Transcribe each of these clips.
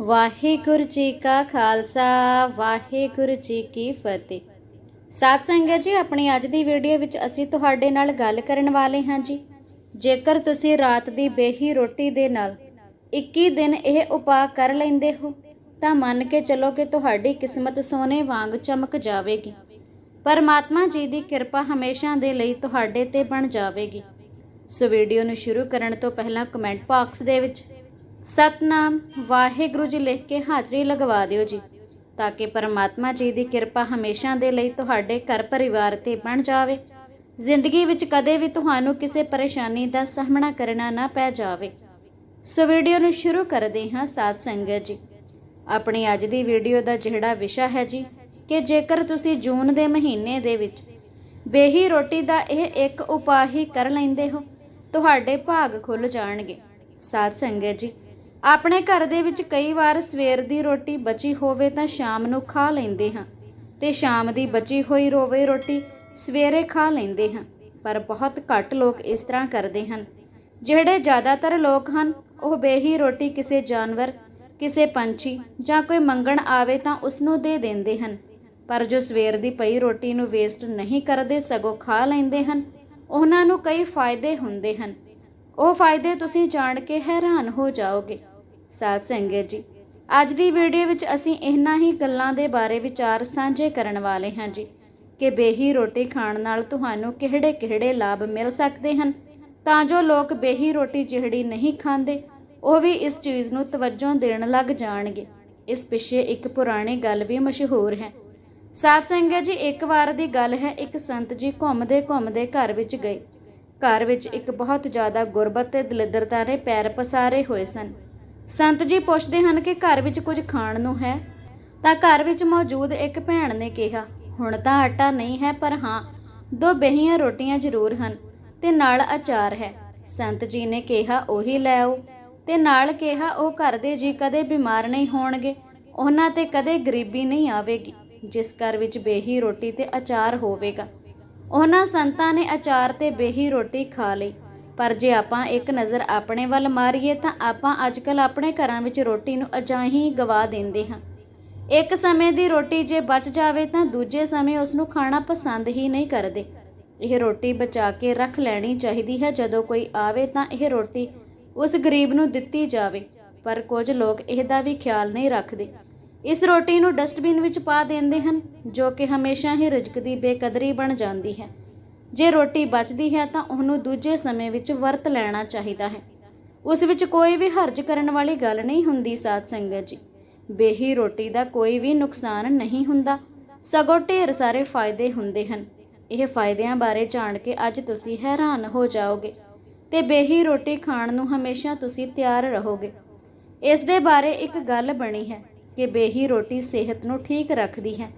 ਵਾਹਿਗੁਰੂ ਜੀ ਕਾ ਖਾਲਸਾ, ਵਾਹਿਗੁਰੂ ਜੀ ਕੀ ਫਤਿਹ। ਸਾਧ ਸੰਗਤ ਜੀ, ਆਪਣੀ ਅੱਜ ਦੀ ਵੀਡੀਓ ਵਿੱਚ ਅਸੀਂ ਤੁਹਾਡੇ ਨਾਲ ਗੱਲ ਕਰਨ ਵਾਲੇ ਹਾਂ ਜੀ। ਜੇਕਰ ਤੁਸੀਂ ਰਾਤ ਦੀ ਬੇਹੀ ਰੋਟੀ ਦੇ ਨਾਲ 21 ਦਿਨ ਇਹ ਉਪਾਅ ਕਰ ਲੈਂਦੇ ਹੋ, ਤਾਂ ਮੰਨ ਕੇ ਚੱਲੋ ਕਿ ਤੁਹਾਡੀ ਕਿਸਮਤ ਸੋਨੇ ਵਾਂਗ ਚਮਕ ਜਾਵੇਗੀ। ਪਰਮਾਤਮਾ ਜੀ ਦੀ ਕਿਰਪਾ ਹਮੇਸ਼ਾ ਦੇ ਲਈ ਤੁਹਾਡੇ ਤੇ ਬਣ ਜਾਵੇਗੀ। ਸੋ ਵੀਡੀਓ ਨੂੰ ਸ਼ੁਰੂ ਕਰਨ ਤੋਂ ਪਹਿਲਾਂ ਕਮੈਂਟ ਬਾਕਸ ਦੇ ਵਿੱਚ ਸਤਨਾਮ, ਵਾਹਿਗੁਰੂ ਜੀ ਲਿਖ ਕੇ ਹਾਜ਼ਰੀ ਲਗਵਾ ਦਿਓ ਜੀ, ਤਾਂ ਕਿ ਪਰਮਾਤਮਾ ਜੀ ਦੀ ਕਿਰਪਾ ਹਮੇਸ਼ਾ ਦੇ ਲਈ ਤੁਹਾਡੇ ਘਰ ਪਰਿਵਾਰ ਤੇ ਬਣ ਜਾਵੇ। ਜ਼ਿੰਦਗੀ ਵਿੱਚ ਕਦੇ ਵੀ ਤੁਹਾਨੂੰ ਕਿਸੇ ਪਰੇਸ਼ਾਨੀ ਦਾ ਸਾਹਮਣਾ ਕਰਨਾ ਨਾ ਪੈ ਜਾਵੇ। ਸੋ ਵੀਡੀਓ ਨੂੰ ਸ਼ੁਰੂ ਕਰਦੇ ਹਾਂ ਸਾਧ ਸੰਗਤ ਜੀ। ਆਪਣੀ ਅੱਜ ਦੀ ਵੀਡੀਓ ਦਾ ਜਿਹੜਾ ਵਿਸ਼ਾ ਹੈ ਜੀ, ਕਿ ਜੇਕਰ ਤੁਸੀਂ ਜੂਨ ਦੇ ਮਹੀਨੇ ਦੇ ਵਿੱਚ ਬੇਹੀ ਰੋਟੀ ਦਾ ਇਹ ਇੱਕ ਉਪਾਅ ਹੀ ਕਰ ਲੈਂਦੇ ਹੋ, ਤੁਹਾਡੇ ਭਾਗ ਖੁੱਲ ਜਾਣਗੇ। ਸਾਧ ਸੰਗਤ ਜੀ ਆਪਣੇ ਘਰ ਦੇ ਵਿੱਚ ਕਈ ਵਾਰ ਸਵੇਰ ਦੀ ਰੋਟੀ ਬਚੀ ਹੋਵੇ ਤਾਂ ਸ਼ਾਮ ਨੂੰ ਖਾ ਲੈਂਦੇ ਹਾਂ ਤੇ ਸ਼ਾਮ ਦੀ ਬਚੀ ਹੋਈ ਰੋਵੇ ਰੋਟੀ ਸਵੇਰੇ ਖਾ ਲੈਂਦੇ ਹਾਂ, ਪਰ ਬਹੁਤ ਘੱਟ ਲੋਕ ਇਸ ਤਰ੍ਹਾਂ ਕਰਦੇ ਹਨ। ਜਿਹੜੇ ਜ਼ਿਆਦਾਤਰ ਲੋਕ ਹਨ, ਉਹ ਬੇਹੀ ਰੋਟੀ ਕਿਸੇ ਜਾਨਵਰ, ਕਿਸੇ ਪੰਛੀ ਜਾਂ ਕੋਈ ਮੰਗਣ ਆਵੇ ਤਾਂ ਉਸ ਨੂੰ ਦੇ ਦਿੰਦੇ ਹਨ। ਪਰ ਜੋ ਸਵੇਰ ਦੀ ਪਈ ਰੋਟੀ ਨੂੰ ਵੇਸਟ ਨਹੀਂ ਕਰਦੇ, ਸਗੋਂ ਖਾ ਲੈਂਦੇ ਹਨ, ਉਹਨਾਂ ਨੂੰ ਕਈ ਫਾਇਦੇ ਹੁੰਦੇ ਹਨ। ਉਹ ਫਾਇਦੇ ਤੁਸੀਂ ਜਾਣ ਕੇ ਹੈਰਾਨ ਹੋ ਜਾਓਗੇ। ਸਾਧ ਸੰਗਤ ਜੀ। ਅੱਜ ਦੀ ਵੀਡੀਓ ਵਿੱਚ ਅਸੀਂ ਇਹਨਾਂ ਹੀ ਗੱਲਾਂ ਦੇ ਬਾਰੇ ਵਿਚਾਰ ਸਾਂਝੇ ਕਰਨ ਵਾਲੇ ਹਾਂ ਜੀ। ਕਿ ਬੇਹੀ ਰੋਟੀ ਖਾਣ ਨਾਲ ਤੁਹਾਨੂੰ ਕਿਹੜੇ-ਕਿਹੜੇ ਲਾਭ ਮਿਲ ਸਕਦੇ ਹਨ? ਤਾਂ ਜੋ ਲੋਕ ਬੇਹੀ ਰੋਟੀ ਜਿਹੜੀ ਨਹੀਂ ਖਾਂਦੇ, ਉਹ ਵੀ ਇਸ ਚੀਜ਼ ਨੂੰ ਤਵੱਜੋ ਦੇਣ ਲੱਗ ਜਾਣਗੇ। ਇਸ ਪਿੱਛੇ ਇੱਕ ਪੁਰਾਣੀ ਗੱਲ ਵੀ ਮਸ਼ਹੂਰ ਹੈ। ਸਾਧ ਸੰਗਤ ਜੀ, ਇੱਕ ਵਾਰ ਦੀ ਗੱਲ ਹੈ, ਇੱਕ ਸੰਤ ਜੀ ਘੁੰਮਦੇ ਘੁੰਮਦੇ ਘਰ ਵਿੱਚ ਗਏ। ਘਰ ਵਿੱਚ ਇੱਕ ਬਹੁਤ ਜ਼ਿਆਦਾ ਗੁਰਬਤ ਤੇ ਦਲਿੱਦਰਤਾ ਨੇ ਪੈਰ ਪਸਾਰੇ ਹੋਏ ਸਨ। ਸੰਤ ਜੀ ਪੁੱਛਦੇ ਹਨ ਕਿ ਘਰ ਵਿੱਚ ਕੁਝ ਖਾਣ ਨੂੰ ਹੈ? ਤਾਂ ਘਰ ਵਿੱਚ ਮੌਜੂਦ ਇੱਕ ਭੈਣ ਨੇ ਕਿਹਾ, ਹੁਣ ਤਾਂ ਆਟਾ ਨਹੀਂ ਹੈ, ਪਰ ਹਾਂ, ਦੋ ਬਹੀਆਂ ਰੋਟੀਆਂ ਜ਼ਰੂਰ ਹਨ, ਤੇ ਨਾਲ ਅਚਾਰ ਹੈ। ਸੰਤ ਜੀ ਨੇ ਕਿਹਾ, ਉਹੀ ਲੈ ਆਓ। ਤੇ ਨਾਲ ਕਿਹਾ, ਉਹ ਘਰ ਦੇ ਜੀ ਕਦੇ ਬਿਮਾਰ ਨਹੀਂ ਹੋਣਗੇ, ਉਹਨਾਂ ਤੇ ਕਦੇ ਗਰੀਬੀ ਨਹੀਂ ਆਵੇਗੀ, ਜਿਸ ਘਰ ਵਿੱਚ ਬੇਹੀ ਰੋਟੀ ਤੇ ਅਚਾਰ ਹੋਵੇਗਾ। ਉਹਨਾਂ ਸੰਤਾਂ ਨੇ ਅਚਾਰ ਤੇ ਬੇਹੀ ਰੋਟੀ ਖਾ ਲਈ। ਪਰ ਜੇ ਆਪਾਂ ਇੱਕ ਨਜ਼ਰ ਆਪਣੇ ਵੱਲ ਮਾਰੀਏ ਤਾਂ ਆਪਾਂ ਅੱਜਕੱਲ ਆਪਣੇ ਘਰਾਂ ਵਿੱਚ ਰੋਟੀ ਨੂੰ ਅਜਾਹੀਂ ਗਵਾ ਦਿੰਦੇ ਹਾਂ। ਇੱਕ ਸਮੇਂ ਦੀ ਰੋਟੀ ਜੇ ਬਚ ਜਾਵੇ ਤਾਂ ਦੂਜੇ ਸਮੇਂ ਉਸ ਨੂੰ ਖਾਣਾ ਪਸੰਦ ਹੀ ਨਹੀਂ ਕਰਦੇ। ਇਹ ਰੋਟੀ ਬਚਾ ਕੇ ਰੱਖ ਲੈਣੀ ਚਾਹੀਦੀ ਹੈ। ਜਦੋਂ ਕੋਈ ਆਵੇ ਤਾਂ ਇਹ ਰੋਟੀ ਉਸ ਗਰੀਬ ਨੂੰ ਦਿੱਤੀ ਜਾਵੇ, ਪਰ ਕੁਝ ਲੋਕ ਇਹਦਾ ਵੀ ਖਿਆਲ ਨਹੀਂ ਰੱਖਦੇ। ਇਸ ਰੋਟੀ ਨੂੰ ਡਸਟਬਿਨ ਵਿੱਚ ਪਾ ਦਿੰਦੇ ਹਨ, ਜੋ ਕਿ ਹਮੇਸ਼ਾ ਹੀ ਰਿਜ਼ਕ ਦੀ ਬੇਕਦਰੀ ਬਣ ਜਾਂਦੀ ਹੈ। ਜੇ ਰੋਟੀ ਬਚਦੀ ਹੈ ਤਾਂ ਉਹਨੂੰ ਦੂਜੇ ਸਮੇਂ ਵਿੱਚ ਵਰਤ ਲੈਣਾ ਚਾਹੀਦਾ ਹੈ। ਉਸ ਵਿੱਚ ਕੋਈ ਵੀ ਹਰਜ ਕਰਨ ਵਾਲੀ ਗੱਲ ਨਹੀਂ ਹੁੰਦੀ ਸਾਧ ਸੰਗਤ ਜੀ। ਬੇਹੀ ਰੋਟੀ ਦਾ ਕੋਈ ਵੀ ਨੁਕਸਾਨ ਨਹੀਂ ਹੁੰਦਾ। ਸਗੋਂ ਢੇਰ ਸਾਰੇ ਫਾਇਦੇ ਹੁੰਦੇ ਹਨ। ਇਹ ਫਾਇਦਿਆਂ ਬਾਰੇ ਜਾਣ ਕੇ ਅੱਜ ਤੁਸੀਂ ਹੈਰਾਨ ਹੋ ਜਾਓਗੇ ਤੇ ਬੇਹੀ ਰੋਟੀ ਖਾਣ ਨੂੰ ਹਮੇਸ਼ਾ ਤੁਸੀਂ ਤਿਆਰ ਰਹੋਗੇ। ਇਸ ਦੇ ਬਾਰੇ ਇੱਕ ਗੱਲ ਬਣੀ ਹੈ ਕਿ ਬੇਹੀ ਰੋਟੀ ਸਿਹਤ ਨੂੰ ਠੀਕ ਰੱਖਦੀ ਹੈ।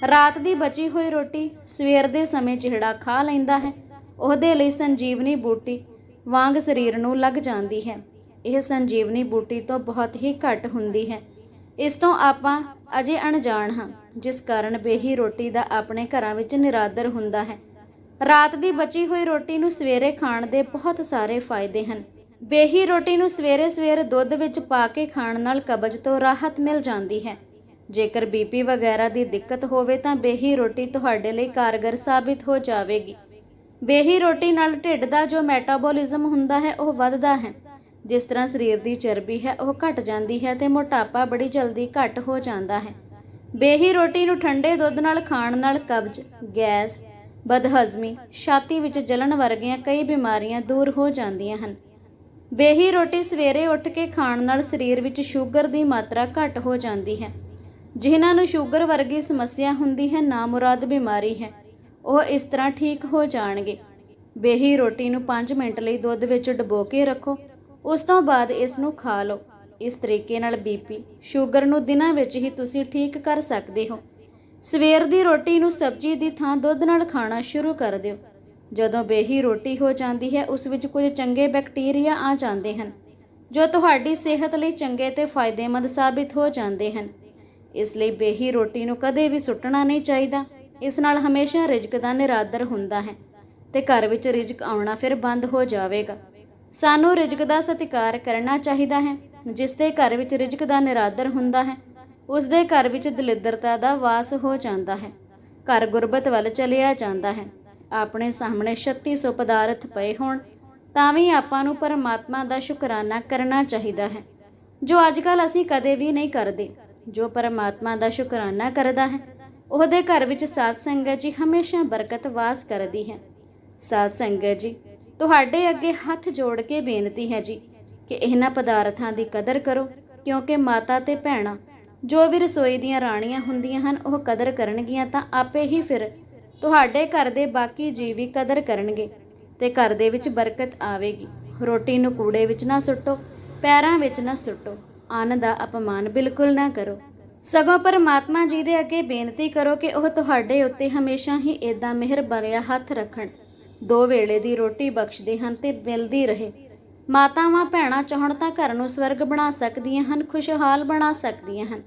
ਰਾਤ ਦੀ ਬਚੀ ਹੋਈ ਰੋਟੀ ਸਵੇਰ ਦੇ ਸਮੇਂ ਜਿਹੜਾ ਖਾ ਲੈਂਦਾ ਹੈ। ਉਹਦੇ ਲਈ ਸੰਜੀਵਨੀ ਬੂਟੀ ਵਾਂਗ ਸਰੀਰ ਨੂੰ ਲੱਗ ਜਾਂਦੀ ਹੈ। ਇਹ ਸੰਜੀਵਨੀ ਬੂਟੀ ਤੋਂ ਬਹੁਤ ਹੀ ਘੱਟ ਹੁੰਦੀ ਹੈ। ਇਸ ਤੋਂ ਆਪਾਂ ਅਜੇ ਅਣਜਾਣ ਹਾਂ, ਜਿਸ ਕਾਰਨ ਬੇਹੀ ਰੋਟੀ ਦਾ ਆਪਣੇ ਘਰਾਂ ਵਿੱਚ ਨਿਰਾਦਰ ਹੁੰਦਾ ਹੈ। ਰਾਤ ਦੀ ਬਚੀ ਹੋਈ ਰੋਟੀ ਨੂੰ ਸਵੇਰੇ ਖਾਣ ਦੇ ਬਹੁਤ ਸਾਰੇ ਫਾਇਦੇ ਹਨ। ਬੇਹੀ ਰੋਟੀ ਨੂੰ ਸਵੇਰੇ ਸਵੇਰ ਦੁੱਧ ਵਿੱਚ ਪਾ ਕੇ ਖਾਣ ਨਾਲ ਕਬਜ਼ ਤੋਂ ਰਾਹਤ ਮਿਲ ਜਾਂਦੀ ਹੈ। ਜੇਕਰ ਬੀਪੀ ਵਗੈਰਾ ਦੀ ਦਿੱਕਤ ਹੋਵੇ ਤਾਂ ਬੇਹੀ ਰੋਟੀ ਤੁਹਾਡੇ ਲਈ ਕਾਰਗਰ ਸਾਬਿਤ ਹੋ ਜਾਵੇਗੀ। ਬੇਹੀ ਰੋਟੀ ਨਾਲ ਢਿੱਡ ਦਾ ਜੋ ਮੈਟਾਬੋਲਿਜ਼ਮ ਹੁੰਦਾ ਹੈ, ਉਹ ਵੱਧਦਾ ਹੈ। ਜਿਸ ਤਰ੍ਹਾਂ ਸਰੀਰ ਦੀ ਚਰਬੀ ਹੈ, ਉਹ ਘਟ ਜਾਂਦੀ ਹੈ ਤੇ ਮੋਟਾਪਾ ਬੜੀ ਜਲਦੀ ਘਟ ਹੋ ਜਾਂਦਾ ਹੈ। ਬੇਹੀ ਰੋਟੀ ਨੂੰ ਠੰਡੇ ਦੁੱਧ ਨਾਲ ਖਾਣ ਨਾਲ ਕਬਜ਼, ਗੈਸ, ਬਦਹਜ਼ਮੀ, ਛਾਤੀ ਵਿੱਚ ਜਲਣ ਵਰਗੀਆਂ ਕਈ ਬਿਮਾਰੀਆਂ ਦੂਰ ਹੋ ਜਾਂਦੀਆਂ ਹਨ। ਬੇਹੀ ਰੋਟੀ ਸਵੇਰੇ ਉੱਠ ਕੇ ਖਾਣ ਨਾਲ ਸਰੀਰ ਵਿੱਚ ਸ਼ੂਗਰ ਦੀ ਮਾਤਰਾ ਘਟ ਹੋ ਜਾਂਦੀ ਹੈ। ਜਿਨ੍ਹਾਂ ਨੂੰ ਸ਼ੂਗਰ ਵਰਗੀ ਸਮੱਸਿਆ ਹੁੰਦੀ ਹੈ ਨਾਮੁਰਾਦ ਬਿਮਾਰੀ ਹੈ। ਉਹ ਇਸ ਤਰ੍ਹਾਂ ਠੀਕ ਹੋ ਜਾਣਗੇ। ਬੇਹੀ ਰੋਟੀ ਨੂੰ 5 ਮਿੰਟ ਲਈ ਦੁੱਧ ਵਿੱਚ ਡੁਬੋ ਕੇ ਰੱਖੋ। ਉਸ ਤੋਂ ਬਾਅਦ ਇਸ ਨੂੰ ਖਾ ਲਓ। ਇਸ ਤਰੀਕੇ ਨਾਲ ਬੀਪੀ ਸ਼ੂਗਰ ਨੂੰ ਦਿਨਾਂ ਵਿੱਚ ਹੀ ਤੁਸੀਂ ਠੀਕ ਕਰ ਸਕਦੇ ਹੋ। ਸਵੇਰ ਦੀ ਰੋਟੀ ਨੂੰ ਸਬਜ਼ੀ ਦੀ ਥਾਂ ਦੁੱਧ ਨਾਲ ਖਾਣਾ ਸ਼ੁਰੂ ਕਰ ਦਿਓ। ਜਦੋਂ ਬੇਹੀ ਰੋਟੀ ਹੋ ਜਾਂਦੀ ਹੈ, ਉਸ ਵਿੱਚ ਕੁਝ ਚੰਗੇ ਬੈਕਟੀਰੀਆ ਆ ਜਾਂਦੇ ਹਨ, ਜੋ ਤੁਹਾਡੀ ਸਿਹਤ ਲਈ ਚੰਗੇ ਤੇ ਫਾਇਦੇਮੰਦ ਸਾਬਿਤ ਹੋ ਜਾਂਦੇ ਹਨ। ਇਸ ਲਈ ਬੇਹੀ ਰੋਟੀ ਨੂੰ ਕਦੇ ਵੀ ਸੁੱਟਣਾ ਨਹੀਂ ਚਾਹੀਦਾ। ਇਸ ਨਾਲ ਹਮੇਸ਼ਾ ਰਿਜ਼ਕ ਦਾ ਨਿਰਾਦਰ ਹੁੰਦਾ ਹੈ ਤੇ ਘਰ ਵਿੱਚ ਰਿਜ਼ਕ ਆਉਣਾ ਫਿਰ ਬੰਦ ਹੋ ਜਾਵੇਗਾ। ਸਾਨੂੰ ਰਿਜ਼ਕ ਦਾ ਸਤਿਕਾਰ ਕਰਨਾ ਚਾਹੀਦਾ ਹੈ, ਜਿਸ ਦੇ ਘਰ ਵਿੱਚ ਰਿਜ਼ਕ ਦਾ ਨਿਰਾਦਰ ਹੁੰਦਾ ਹੈ, ਉਸ ਦੇ ਘਰ ਵਿੱਚ ਦਲਿੱਦਰਤਾ ਦਾ ਵਾਸ ਹੋ ਜਾਂਦਾ ਹੈ, ਘਰ ਗੁਰਬਤ ਵੱਲ ਚਲਿਆ ਜਾਂਦਾ ਹੈ। ਆਪਣੇ ਸਾਹਮਣੇ 3600 ਪਦਾਰਥ ਪਏ ਹੋਣ, ਤਾਂ ਵੀ ਆਪਾਂ ਨੂੰ ਪਰਮਾਤਮਾ ਦਾ ਸ਼ੁਕਰਾਨਾ ਕਰਨਾ ਚਾਹੀਦਾ ਹੈ, ਜੋ ਅੱਜਕੱਲ ਅਸੀਂ ਕਦੇ ਵੀ ਨਹੀਂ ਕਰਦੇ। ਜੋ ਪਰਮਾਤਮਾ ਦਾ ਸ਼ੁਕਰਾਨਾ ਕਰਦਾ ਹੈ, ਉਹਦੇ ਘਰ ਵਿੱਚ ਸਾਧ ਸੰਗਤ ਜੀ ਹਮੇਸ਼ਾ ਬਰਕਤ ਵਾਸ ਕਰਦੀ ਹੈ। ਸਾਧ ਸੰਗਤ ਜੀ, ਤੁਹਾਡੇ ਅੱਗੇ ਹੱਥ ਜੋੜ ਕੇ ਬੇਨਤੀ ਹੈ ਜੀ ਕਿ ਇਹਨਾਂ ਪਦਾਰਥਾਂ ਦੀ ਕਦਰ ਕਰੋ, ਕਿਉਂਕਿ ਮਾਤਾ ਤੇ ਭੈਣਾਂ ਜੋ ਵੀ ਰਸੋਈ ਦੀਆਂ ਰਾਣੀਆਂ ਹੁੰਦੀਆਂ ਹਨ, ਉਹ ਕਦਰ ਕਰਨਗੀਆਂ ਤਾਂ ਆਪੇ ਹੀ ਫਿਰ ਤੁਹਾਡੇ ਘਰ ਦੇ ਬਾਕੀ ਜੀਵ ਵੀ ਕਦਰ ਕਰਨਗੇ ਤੇ ਘਰ ਦੇ ਵਿੱਚ ਬਰਕਤ ਆਵੇਗੀ। ਰੋਟੀ ਨੂੰ ਕੂੜੇ ਵਿੱਚ ਨਾ ਸੁੱਟੋ, ਪੈਰਾਂ ਵਿੱਚ ਨਾ ਸੁੱਟੋ। ਅੰਨ ਦਾ ਅਪਮਾਨ ਬਿਲਕੁਲ ਨਾ ਕਰੋ। ਸਗੋਂ ਪਰਮਾਤਮਾ ਜੀ ਦੇ ਅੱਗੇ ਬੇਨਤੀ ਕਰੋ ਕਿ ਉਹ ਤੁਹਾਡੇ ਉੱਤੇ ਹਮੇਸ਼ਾ ਹੀ ਏਦਾਂ ਮਿਹਰ ਭਰਿਆ ਹੱਥ ਰੱਖਣ। ਦੋ ਵੇਲੇ ਦੀ ਰੋਟੀ ਬਖਸ਼ਦੇ ਹਨ ਤੇ ਮਿਲਦੀ ਰਹੇ। ਮਾਤਾਵਾਂ, ਭੈਣਾਂ ਚਾਹਣ ਤਾਂ ਘਰ ਨੂੰ ਸਵਰਗ ਬਣਾ ਸਕਦੀਆਂ ਹਨ, ਖੁਸ਼ਹਾਲ ਬਣਾ ਸਕਦੀਆਂ ਹਨ।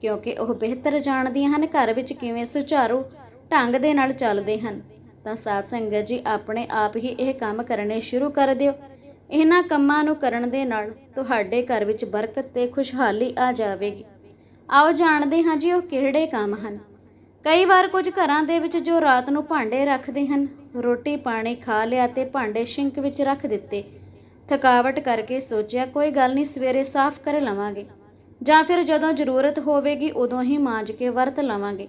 ਕਿਉਂਕਿ ਉਹ ਬਿਹਤਰ ਜਾਣਦੀਆਂ ਹਨ ਘਰ ਵਿੱਚ ਕਿਵੇਂ ਸੁਚਾਰੂ ਢੰਗ ਦੇ ਨਾਲ ਚੱਲਦੇ ਹਨ। ਤਾਂ ਸਾਧ ਸੰਗਤ ਜੀ, ਆਪਣੇ ਆਪ ਹੀ ਇਹ ਕੰਮ ਕਰਨੇ ਸ਼ੁਰੂ ਕਰ ਦਿਓ। ਇਹਨਾਂ ਕੰਮਾਂ ਨੂੰ ਕਰਨ ਦੇ ਨਾਲ ਤੁਹਾਡੇ ਘਰ ਵਿੱਚ ਬਰਕਤ ਤੇ ਖੁਸ਼ਹਾਲੀ ਆ ਜਾਵੇਗੀ। ਆਓ ਜਾਣਦੇ ਹਾਂ ਜੀ ਉਹ ਕਿਹੜੇ ਕੰਮ ਹਨ। ਕਈ ਵਾਰ ਕੁਝ ਘਰਾਂ ਦੇ ਵਿੱਚ ਜੋ ਰਾਤ ਨੂੰ ਭਾਂਡੇ ਰੱਖਦੇ ਹਨ, ਰੋਟੀ ਪਾਣੀ ਖਾ ਲਿਆ ਤੇ ਭਾਂਡੇ ਸ਼ਿੰਕ ਵਿੱਚ ਰੱਖ ਦਿੱਤੇ। ਥਕਾਵਟ ਕਰਕੇ ਸੋਚਿਆ, ਕੋਈ ਗੱਲ ਨਹੀਂ, ਸਵੇਰੇ ਸਾਫ਼ ਕਰ ਲਵਾਂਗੇ। ਜਾਂ ਫਿਰ ਜਦੋਂ ਜ਼ਰੂਰਤ ਹੋਵੇਗੀ, ਉਦੋਂ ਹੀ ਮਾਂਜ ਕੇ ਵਰਤ ਲਵਾਂਗੇ।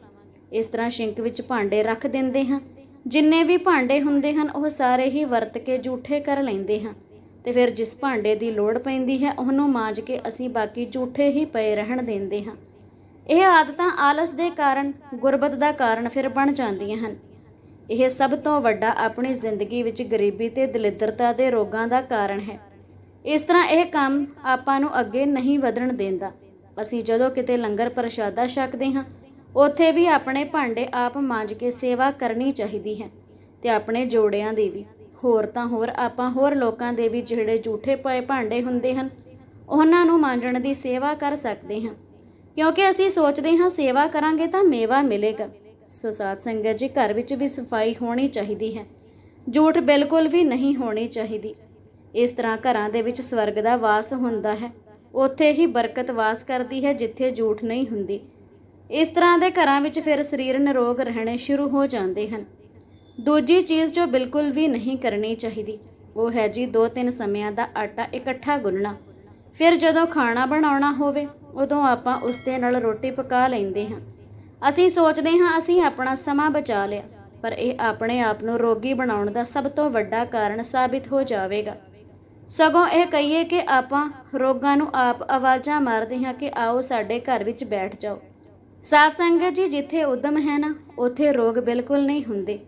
ਇਸ ਤਰ੍ਹਾਂ ਸ਼ਿੰਕ ਵਿੱਚ ਭਾਂਡੇ ਰੱਖ ਦਿੰਦੇ ਹਾਂ। ਜਿੰਨੇ ਵੀ ਭਾਂਡੇ ਹੁੰਦੇ ਹਨ, ਉਹ ਸਾਰੇ ਹੀ ਵਰਤ ਕੇ ਝੂਠੇ ਕਰ ਲੈਂਦੇ ਹਾਂ। ਤੇ ਫਿਰ ਜਿਸ ਭਾਂਡੇ ਦੀ ਲੋੜ ਪੈਂਦੀ ਹੈ, ਉਹਨੂੰ ਮਾਂਜ ਕੇ ਅਸੀਂ ਬਾਕੀ ਝੂਠੇ ਹੀ ਪਏ ਰਹਿਣ ਦਿੰਦੇ ਹਾਂ। ਇਹ ਆਦਤਾਂ ਆਲਸ ਦੇ ਕਾਰਨ, ਗੁਰਬਤ ਦਾ ਕਾਰਨ ਫਿਰ ਬਣ ਜਾਂਦੀਆਂ ਹਨ। ਇਹ ਸਭ ਤੋਂ ਵੱਡਾ ਆਪਣੀ ਜ਼ਿੰਦਗੀ ਵਿੱਚ ਗਰੀਬੀ ਤੇ ਦਲਿੱਦਰਤਾ ਦੇ ਰੋਗਾਂ ਦਾ ਕਾਰਨ ਹੈ। ਇਸ ਤਰ੍ਹਾਂ ਇਹ ਕੰਮ ਆਪਾਂ ਨੂੰ ਅੱਗੇ ਨਹੀਂ ਵਧਣ ਦਿੰਦਾ। ਅਸੀਂ ਜਦੋਂ ਕਿਤੇ ਲੰਗਰ ਪ੍ਰਸ਼ਾਦਾ ਛਕਦੇ ਹਾਂ, ਉੱਥੇ ਵੀ ਆਪਣੇ ਭਾਂਡੇ ਆਪ ਮਾਂਜ ਕੇ ਸੇਵਾ ਕਰਨੀ ਚਾਹੀਦੀ ਹੈ, ਤੇ ਆਪਣੇ ਜੋੜਿਆਂ ਦੀ ਵੀ। ਹੋਰ ਤਾਂ ਹੋਰ ਆਪਾਂ ਹੋਰ ਲੋਕਾਂ ਦੇ ਵੀ ਜਿਹੜੇ ਝੂਠੇ ਪਏ ਭਾਂਡੇ ਹੁੰਦੇ ਹਨ, ਉਹਨਾਂ ਨੂੰ ਮਾਂਜਣ ਦੀ ਸੇਵਾ ਕਰ ਸਕਦੇ ਹਾਂ। ਕਿਉਂਕਿ ਅਸੀਂ ਸੋਚਦੇ ਹਾਂ ਸੇਵਾ ਕਰਾਂਗੇ ਤਾਂ ਮੇਵਾ ਮਿਲੇਗਾ। ਸੋ ਸਾਧ ਸੰਗਤ ਜੀ, ਘਰ ਵਿੱਚ ਵੀ ਸਫ਼ਾਈ ਹੋਣੀ ਚਾਹੀਦੀ ਹੈ। ਝੂਠ ਬਿਲਕੁਲ ਵੀ ਨਹੀਂ ਹੋਣੀ ਚਾਹੀਦੀ। ਇਸ ਤਰ੍ਹਾਂ ਘਰਾਂ ਦੇ ਵਿੱਚ ਸਵਰਗ ਦਾ ਵਾਸ ਹੁੰਦਾ ਹੈ। ਉੱਥੇ ਹੀ ਬਰਕਤ ਵਾਸ ਕਰਦੀ ਹੈ ਜਿੱਥੇ ਝੂਠ ਨਹੀਂ ਹੁੰਦੀ। ਇਸ ਤਰ੍ਹਾਂ ਦੇ ਘਰਾਂ ਵਿੱਚ ਫਿਰ ਸਰੀਰ ਨਿਰੋਗ ਰਹਿਣੇ ਸ਼ੁਰੂ ਹੋ ਜਾਂਦੇ ਹਨ। ਦੂਜੀ ਚੀਜ਼ ਜੋ ਬਿਲਕੁਲ ਵੀ ਨਹੀਂ ਕਰਨੀ ਚਾਹੀਦੀ, ਉਹ ਹੈ ਜੀ ਦੋ ਤਿੰਨ ਸਮਿਆਂ ਦਾ ਆਟਾ ਇਕੱਠਾ ਗੁੰਨਣਾ। ਫਿਰ ਜਦੋਂ ਖਾਣਾ ਬਣਾਉਣਾ ਹੋਵੇ, ਉਦੋਂ ਆਪਾਂ ਉਸ ਦੇ ਨਾਲ ਰੋਟੀ ਪਕਾ ਲੈਂਦੇ ਹਾਂ। ਅਸੀਂ ਸੋਚਦੇ ਹਾਂ, ਅਸੀਂ ਆਪਣਾ ਸਮਾਂ ਬਚਾ ਲਿਆ, ਪਰ ਇਹ ਆਪਣੇ ਆਪ ਨੂੰ ਰੋਗੀ ਬਣਾਉਣ ਦਾ ਸਭ ਤੋਂ ਵੱਡਾ ਕਾਰਨ ਸਾਬਿਤ ਹੋ ਜਾਵੇਗਾ। ਸਗੋਂ ਇਹ ਕਹੀਏ ਕਿ ਆਪਾਂ ਰੋਗਾਂ ਨੂੰ ਆਪ ਆਵਾਜ਼ਾਂ ਮਾਰਦੇ ਹਾਂ ਕਿ ਆਓ ਸਾਡੇ ਘਰ ਵਿੱਚ ਬੈਠ ਜਾਓ। ਸਾਧ ਸੰਗਤ ਜੀ ਜਿੱਥੇ ਉਦਮ ਹੈ ਨਾ, ਉੱਥੇ ਰੋਗ ਬਿਲਕੁਲ ਨਹੀਂ ਹੁੰਦੇ।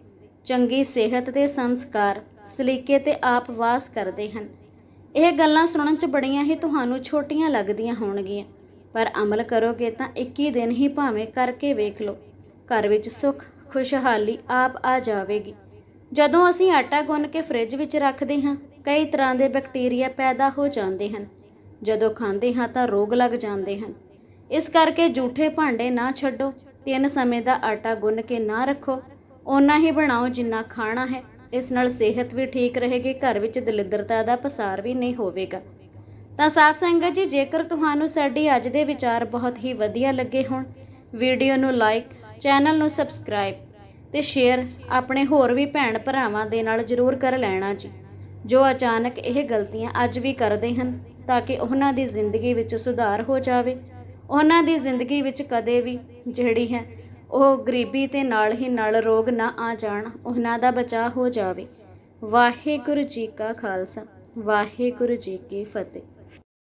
ਚੰਗੀ ਸਿਹਤ ਤੇ ਸੰਸਕਾਰ, ਸਲੀਕੇ ਤੇ ਆਪ ਵਾਸ ਕਰਦੇ ਹਨ। ਇਹ ਗੱਲਾਂ ਸੁਣਨ 'ਚ ਬੜੀਆਂ ਹੀ ਤੁਹਾਨੂੰ ਛੋਟੀਆਂ ਲੱਗਦੀਆਂ ਹੋਣਗੀਆਂ। ਪਰ ਅਮਲ ਕਰੋਗੇ ਤਾਂ 21 ਦਿਨ ਹੀ ਭਾਵੇਂ ਕਰਕੇ ਵੇਖ ਲਓ। ਘਰ ਵਿੱਚ ਸੁੱਖ, ਖੁਸ਼ਹਾਲੀ ਆਪ ਆ ਜਾਵੇਗੀ। ਜਦੋਂ ਅਸੀਂ ਆਟਾ ਗੁੰਨ ਕੇ ਫ੍ਰਿਜ ਵਿੱਚ ਰੱਖਦੇ ਹਾਂ, ਕਈ ਤਰ੍ਹਾਂ ਦੇ ਬੈਕਟੀਰੀਆ ਪੈਦਾ ਹੋ ਜਾਂਦੇ ਹਨ। ਜਦੋਂ ਖਾਂਦੇ ਹਾਂ ਤਾਂ ਰੋਗ ਲੱਗ ਜਾਂਦੇ ਹਨ। ਇਸ ਕਰਕੇ ਝੂਠੇ ਭਾਂਡੇ ਨਾ ਛੱਡੋ। ਤਿੰਨ ਸਮੇਂ ਦਾ ਆਟਾ ਗੁੰਨ ਕੇ ਨਾ ਰੱਖੋ। ਓਨਾ ਹੀ ਬਣਾਓ ਜਿੰਨਾ ਖਾਣਾ ਹੈ। ਇਸ ਨਾਲ ਸਿਹਤ ਵੀ ਠੀਕ ਰਹੇਗੀ, ਘਰ ਵਿੱਚ ਦਲਿੱਦਰਤਾ ਦਾ ਪਸਾਰ ਵੀ ਨਹੀਂ ਹੋਵੇਗਾ। ਤਾਂ ਸਾਧ ਸੰਗਤ ਜੀ, ਜੇਕਰ ਤੁਹਾਨੂੰ ਸਾਡੀ ਅੱਜ ਦੇ ਵਿਚਾਰ ਬਹੁਤ ਹੀ ਵਧੀਆ ਲੱਗੇ ਹੋਣ, ਵੀਡੀਓ ਨੂੰ ਲਾਈਕ, ਚੈਨਲ ਨੂੰ ਸਬਸਕ੍ਰਾਈਬ ਤੇ ਸ਼ੇਅਰ ਆਪਣੇ ਹੋਰ ਵੀ ਭੈਣ ਭਰਾਵਾਂ ਦੇ ਨਾਲ ਜਰੂਰ ਕਰ ਲੈਣਾ ਜੀ। ਜੋ ਅਚਾਨਕ ਇਹ ਗਲਤੀਆਂ ਅੱਜ ਵੀ ਕਰਦੇ ਹਨ, ਤਾਂ ਕਿ ਉਹਨਾਂ ਦੀ ਜ਼ਿੰਦਗੀ ਵਿੱਚ ਸੁਧਾਰ ਹੋ ਜਾਵੇ। ਉਹਨਾਂ ਦੀ ਜ਼ਿੰਦਗੀ ਵਿੱਚ ਕਦੇ ਵੀ ਜਿਹੜੀ ਹੈ ਉਹ ਗਰੀਬੀ ਤੇ ਨਾਲ ਹੀ ਨਾਲ ਰੋਗ ਨਾ ਆ ਜਾਣ, ਉਹਨਾਂ ਦਾ ਬਚਾਅ ਹੋ ਜਾਵੇ। ਵਾਹਿਗੁਰੂ ਜੀ ਕਾ ਖਾਲਸਾ, ਵਾਹਿਗੁਰੂ ਜੀ ਕੀ ਫਤਿਹ।